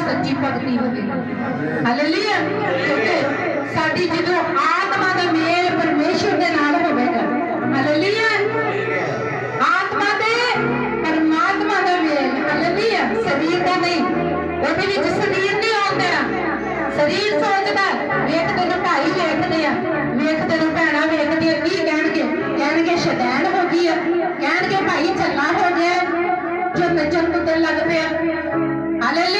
ਸੱਚੀ ਭਗਤੀ ਹੋਵੇਗੀ ਹਾਲੇਲੂਇਆ ਕਿਉਂਕਿ ਸਾਡੀ ਜਦੋਂ ਆਤਮਾ ਦਾ ਮੇਲ ਪਰਮੇਸ਼ਵਰ ਦੇ ਨਾਲ ਹੋਵੇਗਾ ਹਾਲੇਲੂਇਆ ਆਤਮਾ ਦੇ ਪਰਮਾਤਮਾ ਦਾ ਮੇਲ ਹਾਲੇਲੂਇਆ ਸਰੀਰ ਦਾ ਨਹੀਂ ਉਹਦੇ ਵਿੱਚ ਸਰੀਰ ਨਹੀਂ ਆਉਂਦਾ ਸਰੀਰ ਸੋਚਦਾ ਵੇਖ ਤੈਨੂੰ ਭਾਈ ਵੇਖਦੇ ਆ ਵੇਖ ਤੈਨੂੰ ਭੈਣਾ ਵੇਖਦੀ ਆ ਕੀ ਕਹਿਣਗੇ ਕਹਿਣਗੇ ਸ਼ੈਤਾਨ ਹੋ ਗਈ ਆ ਕਹਿਣਗੇ ਭਾਈ ਚੱਲਾ ਹੋ ਗਿਆ ਜੋ ਨੱਚਣ ਕੁੱਦਣ ਲੱਗ ਪਿਆ ਹਾਲੇਲੂਇਆ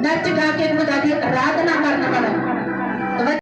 नच गा के खुदा की आराधना करना पड़ा